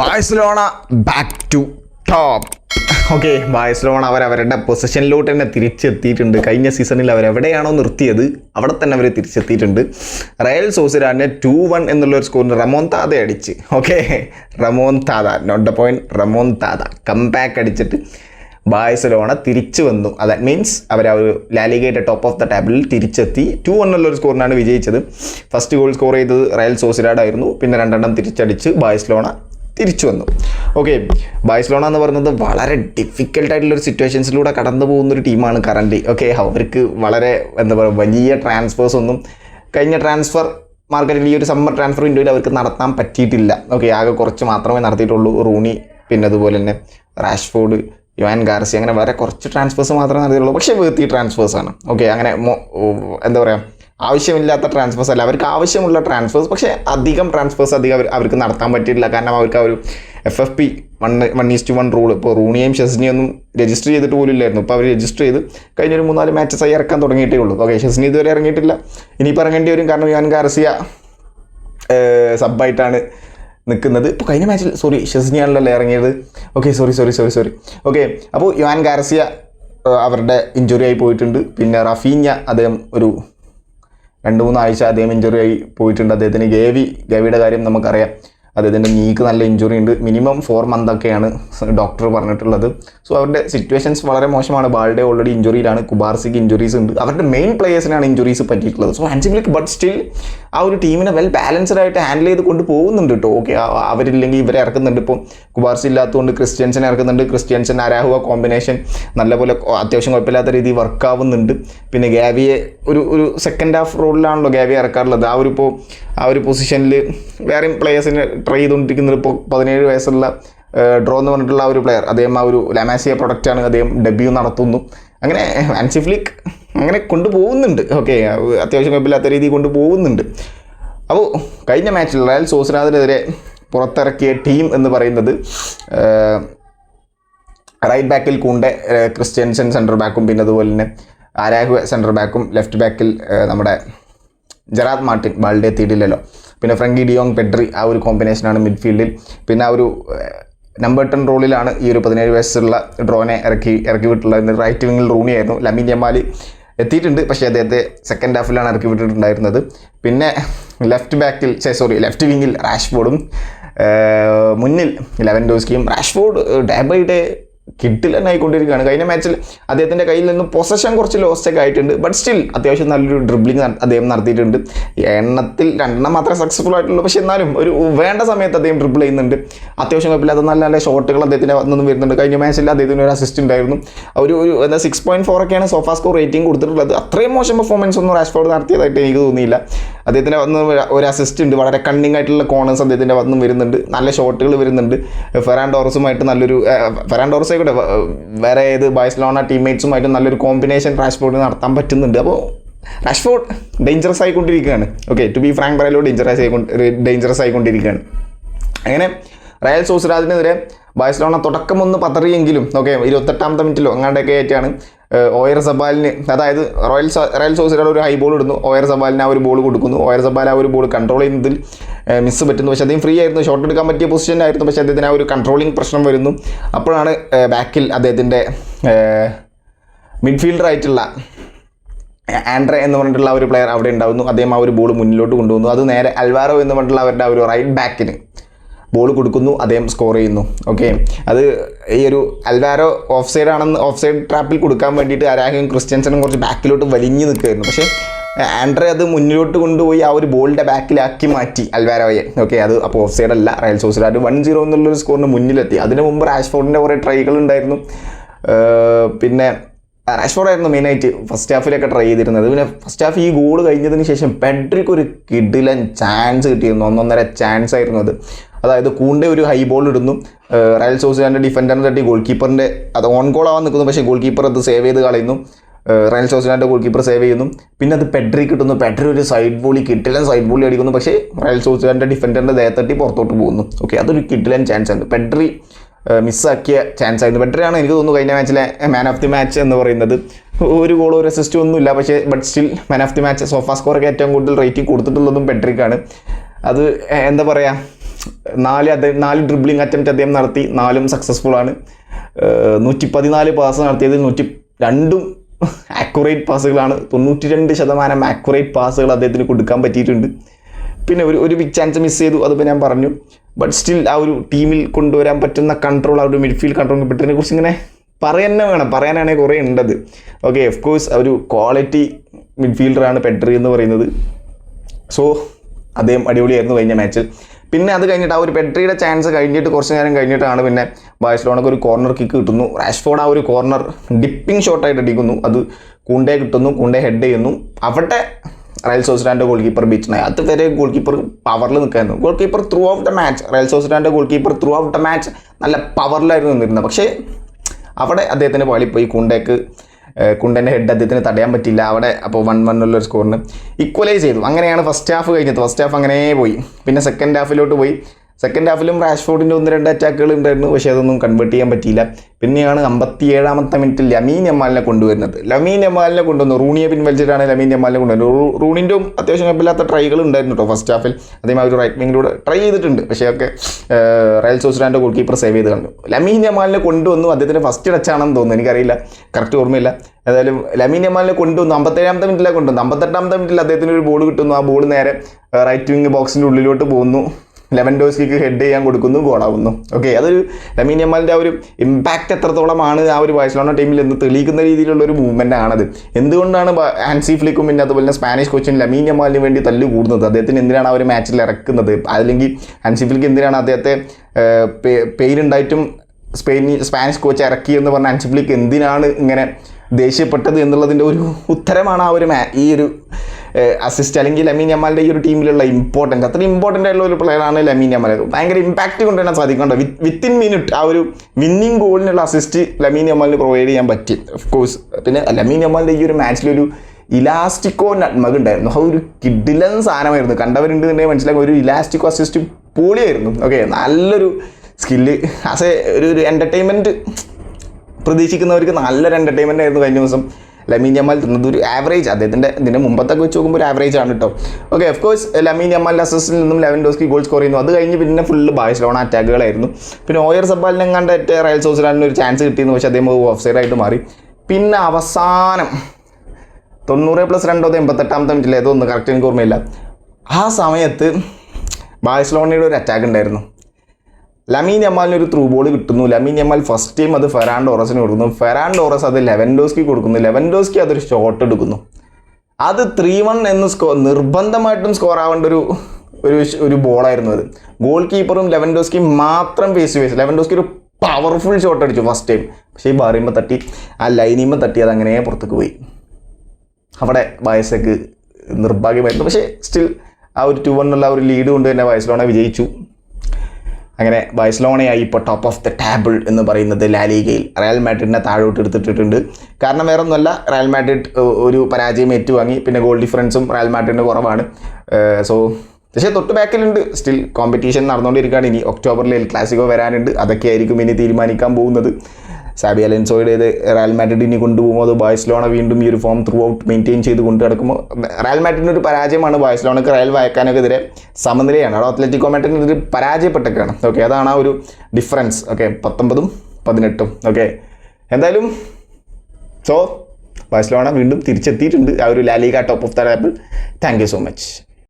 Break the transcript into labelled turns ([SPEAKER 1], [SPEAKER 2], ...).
[SPEAKER 1] Barcelona back to top okay Barcelona അവർ അവരുടെ പൊസിഷനിലോട്ട് തന്നെ തിരിച്ചെത്തിയിട്ടുണ്ട്. കഴിഞ്ഞ സീസണിൽ അവർ എവിടെയാണോ നിർത്തിയത് അവിടെ തന്നെ അവർ തിരിച്ചെത്തിയിട്ടുണ്ട്. റയൽ സോസിരാനെ ടു വൺ എന്നുള്ള ഒരു സ്കോറിന് റമോൻ താത അടിച്ച്. ഓക്കെ റമോൻ താത നോട്ട് ദ പോയിന്റ് റമോൻ താത. കംബാക്ക് അടിച്ചിട്ട് ബാഴ്സലോണ തിരിച്ചു വന്നു. ദാറ്റ് മീൻസ് അവർ ആ ഒരു ലാലിഗയുടെ ടോപ്പ് ഓഫ് ദ ടേബിളിൽ തിരിച്ചെത്തി. ടു വൺ എന്നുള്ള ഒരു സ്കോറിനാണ് വിജയിച്ചത്. ഫസ്റ്റ് ഗോൾ സ്കോർ ചെയ്തത് റയൽ സോസിലാഡായിരുന്നു പിന്നെ രണ്ടെണ്ണം തിരിച്ചടിച്ച് ബാഴ്സലോണ തിരിച്ചു വന്നു. ഓക്കെ ബാഴ്സലോണ എന്ന് പറയുന്നത് വളരെ ഡിഫിക്കൽട്ട് ആയിട്ടുള്ള ഒരു സിറ്റുവേഷൻസിലൂടെ കടന്നു പോകുന്ന ഒരു ടീമാണ് കറന്റ് ഓക്കെ അവർക്ക് വളരെ എന്താ പറയുക വലിയ ട്രാൻസ്ഫേഴ്സ് ഒന്നും കഴിഞ്ഞ ട്രാൻസ്ഫർ മാർക്കറ്റിൽ ഈ ഒരു സമ്മർ ട്രാൻസ്ഫർ വിൻഡോയിൽ അവർക്ക് നടത്താൻ പറ്റിയിട്ടില്ല. ഓക്കെ ആകെ കുറച്ച് മാത്രമേ നടത്തിയിട്ടുള്ളൂ. റൂണി പിന്നെ അതുപോലെ തന്നെ റാഷ്ഫോർഡ് യുവാൻ ഗാർസി അങ്ങനെ വളരെ കുറച്ച് ട്രാൻസ്ഫേഴ്സ് മാത്രമേ നടത്തിയിട്ടുള്ളൂ. പക്ഷേ വേർത്തി ട്രാൻസ്ഫേഴ്സ് ആണ്. ഓക്കെ അങ്ങനെ എന്താ പറയുക ആവശ്യമില്ലാത്ത ട്രാൻസ്ഫേഴ്സ് അല്ല അവർക്ക് ആവശ്യമുള്ള ട്രാൻസ്ഫേഴ്സ് പക്ഷേ അധികം ട്രാൻസ്ഫേഴ്സ് അധികം അവർ അവർക്ക് നടത്താൻ പറ്റിയിട്ടില്ല. കാരണം അവർക്ക് ആ ഒരു F F P one one is to one rule ഇപ്പോൾ റൂണിയെയും ഷെസ്നിയൊന്നും രജിസ്റ്റർ ചെയ്തിട്ട് പോലും ഇല്ലായിരുന്നു. ഇപ്പോൾ അവർ രജിസ്റ്റർ ചെയ്ത് കഴിഞ്ഞൊരു മൂന്നാൽ മാച്ചസ് ആയി ഇറക്കാൻ തുടങ്ങിയിട്ടേ ഉള്ളൂ. ഓക്കെ ഷെസ്നി ഇതുവരെ ഇറങ്ങിയിട്ടില്ല. ഇനി ഇറങ്ങേണ്ടി വരും കാരണം ഞാൻ ഗാർസിയ സബ്ബായിട്ടാണ് നിൽക്കുന്നത്. ഇപ്പോൾ കഴിഞ്ഞ മാച്ചിൽ സോറി ഷെസ്നിയാണല്ലോ ഇറങ്ങിയത്. Okay sorry sorry sorry sorry okay അപ്പോൾ യുവാൻ ഗാർസിയ അവരുടെ ഇഞ്ചുറി ആയി പോയിട്ടുണ്ട്. പിന്നെ റഫീഞ്ഞ അദ്ദേഹം ഒരു രണ്ട് മൂന്ന് ആഴ്ച അദ്ദേഹം ഇഞ്ചുറി ആയി പോയിട്ടുണ്ട്. അദ്ദേഹത്തിന് ഗേവി ഗവിയുടെ കാര്യം നമുക്കറിയാം. അദ്ദേഹത്തിന്റെ നീക്ക് നല്ല ഇഞ്ചുറി ഉണ്ട്. മിനിമം ഫോർ മന്ത് ഒക്കെയാണ് ഡോക്ടർ പറഞ്ഞിട്ടുള്ളത്. സോ അവരുടെ സിറ്റുവേഷൻസ് വളരെ മോശമാണ്. ബാൾഡേ ഓൾറെഡി ഇഞ്ചുറിയിലാണ് കുബാർസിക്ക് ഇഞ്ചുറീസ് ഉണ്ട്. അവരുടെ മെയിൻ പ്ലേയേഴ്സിനാണ് ഇഞ്ചുറീസ് പറ്റിയിട്ടുള്ളത്. സോ ആൻസിബിലിക്ക് ബട്ട് സ്റ്റിൽ ആ ഒരു ടീമിനെ വെൽ ബാലൻസ്ഡ് ആയിട്ട് ഹാൻഡിൽ ചെയ്ത് കൊണ്ട് പോകുന്നുണ്ട് കേട്ടോ ഓക്കെ അവരില്ലെങ്കിൽ ഇവരെ ഇറക്കുന്നുണ്ട്. ഇപ്പോൾ കുബാർസി ഇല്ലാത്തതുകൊണ്ട് ക്രിസ്ത്യൻസിനെ ഇറക്കുന്നുണ്ട്. ക്രിസ്ത്യൻസൻ അരാഹുവ കോമ്പിനേഷൻ നല്ലപോലെ അത്യാവശ്യം കുഴപ്പമില്ലാത്ത രീതിയിൽ വർക്ക് ആവുന്നുണ്ട്. പിന്നെ ഗാവിയെ ഒരു ഒരു സെക്കൻഡ് ഹാഫ് റോളിലാണല്ലോ ഗാവിയെ ഇറക്കാറുള്ളത്. ആ ഒരു ഇപ്പോൾ ആ ഒരു പൊസിഷനിൽ വേറെയും പ്ലേയേഴ്സിനെ ട്രൈ ചെയ്തുകൊണ്ടിരിക്കുന്നത് ഇപ്പോൾ പതിനേഴ് വയസ്സുള്ള ഡ്രോ എന്ന് പറഞ്ഞിട്ടുള്ള ആ ഒരു പ്ലെയർ അദ്ദേഹം ആ ഒരു ലാമാസിയ പ്രൊഡക്റ്റാണ് അദ്ദേഹം ഡെബ്യൂ നടത്തുന്നു. അങ്ങനെ ആൻസിഫ്ലിക് അങ്ങനെ കൊണ്ടുപോകുന്നുണ്ട്. ഓക്കെ അത്യാവശ്യം കുഴപ്പമില്ലാത്ത രീതിയിൽ കൊണ്ടുപോകുന്നുണ്ട്. അപ്പോൾ കഴിഞ്ഞ മാച്ചിൽ റയൽ സോസിനാഥിനെതിരെ പുറത്തിറക്കിയ ടീം എന്ന് പറയുന്നത് റൈറ്റ് ബാക്കിൽ കൂണ്ടെ ക്രിസ്ത്യൻസൻ സെന്റർ ബാക്കും പിന്നെ അതുപോലെ തന്നെ ആരാഹു സെന്റർ ബാക്കും ലെഫ്റ്റ് ബാക്കിൽ നമ്മുടെ ജറാദ് മാർട്ടിൻ ബാൾഡെ എത്തിയിട്ടില്ലല്ലോ. പിന്നെ ഫ്രങ്കി ഡിയോങ് പെഡ്രി ആ ഒരു കോമ്പിനേഷനാണ് മിഡ്ഫീൽഡിൽ പിന്നെ ആ ഒരു നമ്പർ ടെൻ റോളിലാണ് ഈ ഒരു പതിനേഴ് വയസ്സുള്ള ഡ്രോനെ ഇറക്കി ഇറക്കി വിട്ടുള്ളത് റൈറ്റ് വിങ്ങിൽ റൂണിയായിരുന്നു ലമീൻ ജമാലി എത്തിയിട്ടുണ്ട്. പക്ഷേ അദ്ദേഹത്തെ സെക്കൻഡ് ഹാഫിലാണ് ഇറക്കി വിട്ടിട്ടുണ്ടായിരുന്നത്. പിന്നെ ലെഫ്റ്റ് ബാക്കിൽ സോറി ലെഫ്റ്റ് വിങ്ങിൽ റാഷ്ഫോർഡും ഏഹ്, മുന്നിൽ ലെവൻ ഡോസ്കിയും റാഷ്ഫോർഡ് ഡേ ബൈ ഡേ കിട്ടിൽ എന്നായിക്കൊണ്ടിരിക്കുകയാണ് കഴിഞ്ഞ മാച്ചിൽ അദ്ദേഹത്തിന്റെ കയ്യിൽ നിന്നും പൊസഷൻ കുറച്ച് ലോസ്റ്റൊക്കെ ആയിട്ടുണ്ട്. ബട്ട് സ്റ്റിൽ അത്യാവശ്യം നല്ലൊരു ഡ്രിബ്ലിംഗ് അദ്ദേഹം നടത്തിയിട്ടുണ്ട്. എണ്ണത്തിൽ രണ്ടെണ്ണം മാത്രമേ സക്സസ്ഫുൾ ആയിട്ടുള്ളൂ. പക്ഷേ എന്നാലും ഒരു വേണ്ട സമയത്ത് അദ്ദേഹം ഡ്രിബിൾ ചെയ്യുന്നുണ്ട്. അത്യാവശ്യം കുഴപ്പമില്ലാത്ത നല്ല നല്ല ഷോട്ടുകൾ അദ്ദേഹത്തിന്റെ നിന്നും വരുന്നുണ്ട്. കഴിഞ്ഞ മാച്ചിൽ അദ്ദേഹത്തിന് ഒരു അസിസ്റ്റ് ഉണ്ടായിരുന്നു. ഒരു ഒരു എന്താ സിക്സ് പോയിന്റ് ഫോർ ഒക്കെയാണ് സോഫാ സ്കോർ റേറ്റിംഗ് കൊടുത്തിട്ടുള്ളത്. അത്രയും മോശം പെർഫോമൻസ് ഒന്നും റാഷ്ഫോർഡ് നടത്തിയതായിട്ട് എനിക്ക് തോന്നിയില്ല. അദ്ദേഹത്തിന്റെ വന്ന് ഒരു അസിസ്റ്റ് ഉണ്ട്. വളരെ കണ്ണിങ് ആയിട്ടുള്ള കോണേഴ്സ് അദ്ദേഹത്തിന്റെ വന്നും വരുന്നുണ്ട്. നല്ല ഷോട്ടുകൾ വരുന്നുണ്ട്. ഫെറാൻ ടോറസുമായിട്ട് നല്ലൊരു ഫെറാൻ ടോറസ് ആയിക്കോട്ടെ വേറെ ഏത് ബൈസ്ലോണ ടീംമേറ്റ്സുമായിട്ട് നല്ലൊരു കോമ്പിനേഷൻ റാഷ്ഫോർഡിന് നടത്താൻ പറ്റുന്നുണ്ട്. അപ്പോൾ റാഷ്ഫോർഡ് ഡേഞ്ചറസ് ആയിക്കൊണ്ടിരിക്കുകയാണ്. ഓക്കെ ടു ബി ഫ്രാങ്ക് പറയലോ ഡേഞ്ചറസ് ആയിക്കൊണ്ട് ഡേഞ്ചറസ് ആയിക്കൊണ്ടിരിക്കുകയാണ്. അങ്ങനെ റയൽ സോസ്രാജിനെതിരെ ബാഴ്സലോണ തുടക്കം ഒന്ന് പതറിയെങ്കിലും ഓക്കെ ഇരുപത്തെട്ടാമത്തെ മിനിറ്റിലോ അങ്ങാണ്ടൊക്കെ ആയിട്ടാണ് ഏഹ്, ഓയർ സബാലിന് അതായത് റോയൽ റോയൽ സോസിരാഡ് ഒരു ഹൈ ബോൾ ഇടുന്നു. ഒ ഓയർ സബാലിന് ആ ഒരു ബോൾ കൊടുക്കുന്നു. ഒ ഓയർ സബാൽ ആ ഒരു ബോൾ കൺട്രോൾ ചെയ്യുന്നതിൽ മിസ് പറ്റുന്നു. പക്ഷേ അദ്ദേഹം ഫ്രീ ആയിരുന്നു. ഷോട്ട് എടുക്കാൻ പറ്റിയ പൊസിഷനായിരുന്നു പക്ഷേ അദ്ദേഹത്തിന് ആ ഒരു കൺട്രോളിങ് പ്രശ്നം വരുന്നു. അപ്പോഴാണ് ബാക്കിൽ അദ്ദേഹത്തിന്റെ മിഡ്ഫീൽഡർ ആയിട്ടുള്ള ആൻഡ്രെ എന്ന് പറഞ്ഞിട്ടുള്ള ഒരു പ്ലെയർ അവിടെ ഉണ്ടാവുന്നു. അദ്ദേഹം ആ ഒരു ബോൾ മുന്നിലോട്ട് കൊണ്ടുവന്നു. അത് നേരെ അൽവാരോ എന്ന് പറഞ്ഞിട്ടുള്ള അവരുടെ ആ ഒരു റൈറ്റ് ബാക്കിന് ബോൾ കൊടുക്കുന്നു അദ്ദേഹം സ്കോർ ചെയ്യുന്നു. ഓക്കെ അത് ഈ ഒരു അൽവാരോ ഓഫ് സൈഡ് ആണെന്ന് ഓഫ് സൈഡ് ട്രാപ്പിൽ കൊടുക്കാൻ വേണ്ടിയിട്ട് അരാഹയും ക്രിസ്ത്യൻസനും കുറച്ച് ബാക്കിലോട്ട് വലിഞ്ഞു നിൽക്കുമായിരുന്നു പക്ഷേ ആൻഡ്രെ അത് മുന്നിലോട്ട് കൊണ്ടുപോയി ആ ഒരു ബോളിന്റെ ബാക്കിലാക്കി മാറ്റി അൽവാരോയെ. ഓക്കെ അത് അപ്പോൾ ഓഫ് സൈഡ് അല്ല റയൽ അത് വൺ സീറോ എന്നുള്ളൊരു സ്കോറിന് മുന്നിലെത്തി. അതിന് മുമ്പ് റാഷ്ഫോർഡിന്റെ കുറേ ട്രൈകൾ ഉണ്ടായിരുന്നു. പിന്നെ റാഷ്ഫോർഡായിരുന്നു മെയിനായിട്ട് ഫസ്റ്റ് ഹാഫിലൊക്കെ ട്രൈ ചെയ്തിരുന്നത്. പിന്നെ ഫസ്റ്റ് ഹാഫ് ഈ ഗോൾ കഴിഞ്ഞതിന് ശേഷം പെഡ്രിക്ക് ഒരു കിഡിലൻ ചാൻസ് കിട്ടിയിരുന്നു. ഒന്നൊന്നര ചാൻസ് ആയിരുന്നു അത്. അതായത് കൂണ്ടെ ഒരു ഹൈ ബോൾ ഇടുന്നു. റയൽ സോസിയാന്റെ ഡിഫൻഡറിനെ തട്ടി ഗോൾ കീപ്പറിന്റെ അത് ഓൺ ഗോൾ ആവാൻ നിൽക്കുന്നു. പക്ഷേ ഗോൾ കീപ്പർ അത് സേവ് ചെയ്ത് കളയുന്നു. റയൽ സോസിയാന്റെ ഗോൾ കീപ്പർ സേവ് ചെയ്യുന്നു. പിന്നെ അത് പെഡ്രി കിട്ടുന്നു. പെഡ്രി ഒരു സൈഡ് ബോളി കിട്ടിലൻ സൈഡ് ബോളി അടിക്കുന്നു. പക്ഷേ റയൽ സോസിയാന്റെ ഡിഫൻഡറിന്റെ ദേഹത്തട്ടി പുറത്തോട്ട് പോകുന്നു. ഓക്കെ അതൊരു കിട്ടിലൻ ചാൻസ് ആണ്. പെഡ്രി മിസ്സാക്കിയ ചാൻസ് ആയിരുന്നു. ബെറ്ററാണ് എനിക്ക് തോന്നുന്നു കഴിഞ്ഞ മാച്ചിലെ മാൻ ഓഫ് ദി മാച്ച് എന്ന് പറയുന്നത്. ഒരു ഗോൾ ഒരു അസിസ്റ്റും ഒന്നുമില്ല. പക്ഷേ but still man of the match sofa സ്കോറൊക്കെ ഏറ്റവും കൂടുതൽ റേറ്റിംഗ് കൊടുത്തിട്ടുള്ളതും പെട്രിക്കാണ് അത് എന്താ പറയുക നാല് അദ്ദേഹം നാല് ഡ്രിബ്ലിംഗ് അറ്റംപ്റ്റ് അദ്ദേഹം നടത്തി നാലും സക്സസ്ഫുൾ ആണ്. നൂറ്റി പതിനാല് പാസ് നടത്തിയതിൽ നൂറ്റി രണ്ടും ആക്യുറേറ്റ് പാസുകളാണ് തൊണ്ണൂറ്റി രണ്ട് ശതമാനം ആക്യുറേറ്റ് പാസുകൾ അദ്ദേഹത്തിന് കൊടുക്കാൻ പറ്റിയിട്ടുണ്ട്. പിന്നെ ഒരു ഒരു ബിഗ് ചാൻസ് മിസ് ചെയ്തു അതിപ്പോൾ ഞാൻ പറഞ്ഞു. ബട്ട് സ്റ്റിൽ ആ ഒരു ടീമിൽ കൊണ്ടുവരാൻ പറ്റുന്ന കൺട്രോൾ ആ ഒരു മിഡ്ഫീൽഡ് കൺട്രോൾ കിട്ടുന്നതിനെ കുറിച്ച് ഇങ്ങനെ പറയാൻ വേണം. പറയാനാണെങ്കിൽ കുറേ ഉണ്ടത്. ഓക്കെ ഓഫ് കോഴ്സ് ഒരു ക്വാളിറ്റി മിഡ്ഫീൽഡറാണ് പെട്രി എന്ന് പറയുന്നത്. സോ അദ്ദേഹം അടിപൊളിയായിരുന്നു കഴിഞ്ഞ മാച്ചിൽ പിന്നെ അത് കഴിഞ്ഞിട്ട് ആ ഒരു പെട്രിയുടെ ചാൻസ് കഴിഞ്ഞിട്ട് കുറച്ച് നേരം കഴിഞ്ഞിട്ടാണ് പിന്നെ ബാഴ്സലോണക്ക് ഒരു കോർണർ കിക്ക് കിട്ടുന്നു. റാഷ്ഫോർഡ് ആ ഒരു കോർണർ ഡിപ്പിംഗ് ഷോട്ടായിട്ട് അടിക്കുന്നു. അത് കൂണ്ടേ കിട്ടുന്നു കൂണ്ടേ ഹെഡ് ചെയ്യുന്നു. അവിടെ റയൽ സോസിഡാന്റെ ഗോൾ കീപ്പർ ബീച്ചിനായി അത് വരെ ഗോൾ കീപ്പർ പവറിൽ നിൽക്കായിരുന്നു. Goalkeeper throughout the match Real സോസിഡാന്റെ goalkeeper throughout the match നല്ല പവറിലായിരുന്നു നിന്നിരുന്നത്. പക്ഷേ അവിടെ അദ്ദേഹത്തിന്റെ പാളിപ്പോയി കുണ്ടേക്ക് കുണ്ടന്റെ ഹെഡ് അദ്ദേഹത്തിന് തടയാൻ പറ്റില്ല അവിടെ അപ്പോൾ വൺ വൺ ഉള്ള ഒരു സ്കോറിന് ഈക്വലൈസ് ചെയ്തു. അങ്ങനെയാണ് ഫസ്റ്റ് ഹാഫ് കഴിഞ്ഞത്. ഫസ്റ്റ് ഹാഫ് അങ്ങനെ പോയി. പിന്നെ സെക്കൻഡ് ഹാഫിലോട്ട് പോയി. സെക്കൻഡ് ഹാഫിലും റാഷ്ഫോർഡിന്റെ ഒന്ന് രണ്ട് അറ്റാക്കുകൾ ഉണ്ടായിരുന്നു പക്ഷേ അതൊന്നും കൺവേർട്ട് ചെയ്യാൻ പറ്റിയില്ല. പിന്നെയാണ് അമ്പത്തി ഏഴാമത്തെ മിനിറ്റിൽ ലമീൻ എമാലിനെ കൊണ്ടുവരുന്നത്. ലമീൻ എമാലിനെ കൊണ്ടുവന്നു. റൂണിയെ പിൻവലിച്ചിട്ടാണ് ലമീൻ എമാലിനെ കൊണ്ടുവരുന്നത്. റൂ- റൂണിന്റെ അത്യാവശ്യം കുഴപ്പമില്ലാത്ത ട്രൈകൾ ഉണ്ടായിരുന്നു കേട്ടോ ഫസ്റ്റ് ഹാഫിൽ അതേമാതിരി ഒരു റൈറ്റ് വിങ്ങിലൂടെ ട്രൈ ചെയ്തിട്ടുണ്ട്. പക്ഷേ ഒക്കെ റയൽ സോസിലാന്റെ ഗോൾ കീപ്പർ സേവ് ചെയ്ത് കണ്ടു ലമീൻ എമാലിനെ കൊണ്ടുവന്നു. അദ്ദേഹത്തിന്റെ ഫസ്റ്റ് ടച്ചാണെന്ന് തോന്നുന്നു. എനിക്കറിയില്ല. കറക്റ്റ് ഓർമ്മയില്ല. ഏതായാലും ലമീൻ എമാലിനെ കൊണ്ടുവന്നു. അമ്പത്തേഴാമത്തെ മിനിറ്റിലാണ് കൊണ്ടുവന്നു അമ്പത്തെട്ടാമത്തെ മിനിറ്റിൽ അദ്ദേഹത്തിന് ഒരു ബോൾ കിട്ടുന്നു. ആ ബോൾ നേരെ റൈറ്റ് വിങ് ബോക്സിന്റെ ഉള്ളിലോട്ട് പോകുന്നു. ലെവൻഡോസ്കിക്ക് ഹെഡ് ചെയ്യാൻ കൊടുക്കുന്നു ഗോളാവുന്നു ഓക്കെ അതൊരു ലമീൻ യമാലിന്റെ ആ ഒരു ഇമ്പാക്റ്റ് എത്രത്തോളമാണ് ആ ഒരു ബാഴ്സലോണ ടീമിൽ എന്ന് തെളിയിക്കുന്ന രീതിയിലുള്ള ഒരു മൂവ്മെന്റ് ആണത്. എന്തുകൊണ്ടാണ് ആൻസി ഫ്ലിക്കും പിന്നെ അതുപോലെ തന്നെ സ്പാനിഷ് കോച്ചിന് ലമീൻ യമാലിന് വേണ്ടി തല്ലു കൂടുന്നത്? അദ്ദേഹത്തിന് എന്തിനാണ് ആ ഒരു മാച്ചിൽ ഇറക്കുന്നത്? അല്ലെങ്കിൽ ആൻസി ഫ്ലിക്ക് എന്തിനാണ് അദ്ദേഹത്തെ പേരുണ്ടായിട്ടും സ്പെയിനി സ്പാനിഷ് കോച്ച് ഇറക്കി എന്ന് പറഞ്ഞ ആൻസി ഫ്ലിക്ക് എന്തിനാണ് ഇങ്ങനെ ദേഷ്യപ്പെട്ടത് എന്നുള്ളതിന്റെ ഒരു ഉത്തരമാണ് ആ ഒരു ഈ ഒരു അസിസ്റ്റ് അല്ലെങ്കിൽ ലമീൻ യമാലിന്റെ ഈ ഒരു ടീമിലുള്ള ഇമ്പോർട്ടൻസ് അത്ര ഇമ്പോർട്ടന്റ് ആയിട്ടുള്ള ഒരു പ്ലെയറാണ് ലമീൻ യമാൽ. ഭയങ്കര ഇമ്പാക്റ്റ് കൊണ്ടുവരാൻ സാധിക്കുന്നുണ്ട്. വിത്തിൻ മിനിറ്റ് ആ ഒരു വിന്നിങ് ഗോളിനുള്ള അസിസ്റ്റ് ലമീൻ യമാലിന് പ്രൊവൈഡ് ചെയ്യാൻ പറ്റി. ഓഫ് കോഴ്സ് പിന്നെ ലമീൻ യമാലിന്റെ ഈ ഒരു മാച്ചിലൊരു ഇലാസ്റ്റിക്കോ നട്മഗ് ഉണ്ടായിരുന്നു. ആ ഒരു കിഡിലൻ സാധനമായിരുന്നു. കണ്ടവരുണ്ട് തന്നെ മനസ്സിലാക്കും. ഒരു ഇലാസ്റ്റിക്കോ അസിസ്റ്റ് പൊളിയായിരുന്നു. ഓക്കെ നല്ലൊരു സ്കില്ല് ആസ് എ ഒരു ഒരു എന്റർടൈൻമെന്റ് പ്രതീക്ഷിക്കുന്നവർക്ക് നല്ലൊരു എന്റർടൈൻമെന്റ് ആയിരുന്നു കഴിഞ്ഞ ദിവസം. ലമീൻ ജമാൽ തന്നത് ഒരു ആവറേജ് അദ്ദേഹത്തിന്റെ ഇതിന്റെ മുമ്പത്തൊക്കെ വെച്ച് നോക്കുമ്പോൾ ഒരു ആവറേജ് ആണ് കേട്ടോ ഓക്കെ ഓഫ് കോഴ്സ് ലമീൻ ജമാലിന്റെ അസിസ്റ്റിൽ നിന്നും ലെവൻ ഡോസ്കി ഗോൾ സ്കോർ ചെയ്യുന്നു. അത് കഴിഞ്ഞ് പിന്നെ ഫുള്ള് ബാഴ്സലോണ അറ്റാക്കുകളായിരുന്നു പിന്നെ ഓയർ സബാലിനെ കണ്ട റയൽ സോസിലാൻഡിന് ഒരു ചാൻസ് കിട്ടിയെന്ന് പക്ഷേ അദ്ദേഹം ഓഫ് സൈഡായിട്ട് മാറി. പിന്നെ അവസാനം തൊണ്ണൂറ് പ്ലസ് രണ്ടോ എൺപത്തെട്ടാമത്തെ മിനിറ്റിൽ ഏതോ ഒന്ന് കറക്റ്റ് എനിക്ക് ഓർമ്മയില്ല. ആ സമയത്ത് ബാഴ്സലോണയുടെ ഒരു അറ്റാക്ക് ഉണ്ടായിരുന്നു. ലമീൻ യമാലിന് ഒരു ത്രൂ ബോൾ കിട്ടുന്നു. ലമീൻ യമാൽ ഫസ്റ്റ് ടൈം അത് ഫെറാൻ ഡോറസിന് കൊടുക്കുന്നു. ഫെറാൻ ഡോറസ് അത് ലെവൻഡോസ്കി കൊടുക്കുന്നു. ലെവൻഡോസ്കി അതൊരു ഷോട്ട് എടുക്കുന്നു. അത് ത്രീ വൺ എന്ന് സ്കോ നിർബന്ധമായിട്ടും സ്കോർ ആവേണ്ട ഒരു ഒരു ഒരു ബോളായിരുന്നു അത്. ഗോൾ കീപ്പറും ലെവൻഡോസ്കിയും മാത്രം ഫേസ് ടു ഫേസ് ലെവൻഡോസ്കി ഒരു പവർഫുൾ ഷോട്ട് അടിച്ചു ഫസ്റ്റ് ടൈം പക്ഷേ ഈ ബാറിയുമ്പോൾ തട്ടി ആ ലൈനിയുമ്പോൾ തട്ടി അത് അങ്ങനെ പുറത്തേക്ക് പോയി. അവിടെ വയസ്സക്ക് നിർഭാഗ്യമായിരുന്നു. പക്ഷേ സ്റ്റിൽ ആ ഒരു ടു വണ്ണുള്ള ഒരു ലീഡ് കൊണ്ട് തന്നെ വയസ്സിലോണെ വിജയിച്ചു. അങ്ങനെ ബൈസ്ലോണയായി ഇപ്പോൾ ടോപ്പ് ഓഫ് ദ ടേബിൾ എന്ന് പറയുന്നത് ലാലിഗയിൽ റയൽ മാഡ്രിഡിനെ താഴോട്ട് എടുത്തിട്ടിട്ടുണ്ട്. കാരണം വേറെ ഒന്നുമല്ല റയൽ മാഡ്രിഡ് ഒരു പരാജയം ഏറ്റുവാങ്ങി. പിന്നെ ഗോൾ ഡിഫറൻസും റയൽ മാഡ്രിഡിന് കുറവാണ്. സോ പക്ഷേ തൊട്ട് ബാക്കിലുണ്ട് സ്റ്റിൽ കോമ്പറ്റീഷൻ നടന്നുകൊണ്ടിരിക്കുകയാണ്. ഇനി ഒക്ടോബറിൽ എൽ ക്ലാസിക്കോ വരാനുണ്ട്. അതൊക്കെ ആയിരിക്കും ഇനി തീരുമാനിക്കാൻ പോകുന്നത്. സാബി അലൻസോയുടെ ഇത് റയൽ മാഡ്രിഡ് ഇനി കൊണ്ടുപോകുമ്പോൾ അത് ബാഴ്സലോണ വീണ്ടും ഈ ഒരു ഫോം ത്രൂ ഔട്ട് മെയിന്റെയിൻ ചെയ്ത് കൊണ്ടു നടക്കുമ്പോൾ റയൽ മാഡ്രിഡിന്റെ ഒരു പരാജയമാണ് ബാഴ്സലോണക്ക് റയൽ വായക്കാനൊക്കെതിരെ സമനിലയാണ്. അവിടെ അത്ലറ്റിക്കോ മാഡ്രിഡിനെതിരെ പരാജയപ്പെട്ടൊക്കെയാണ് ഓക്കെ അതാണ് ആ ഒരു ഡിഫറൻസ് ഓക്കെ പത്തൊമ്പതും പതിനെട്ടും. ഓക്കെ എന്തായാലും സോ ബാഴ്സലോണ വീണ്ടും തിരിച്ചെത്തിയിട്ടുണ്ട്. ആ ഒരു La Liga top of the apple thank you so much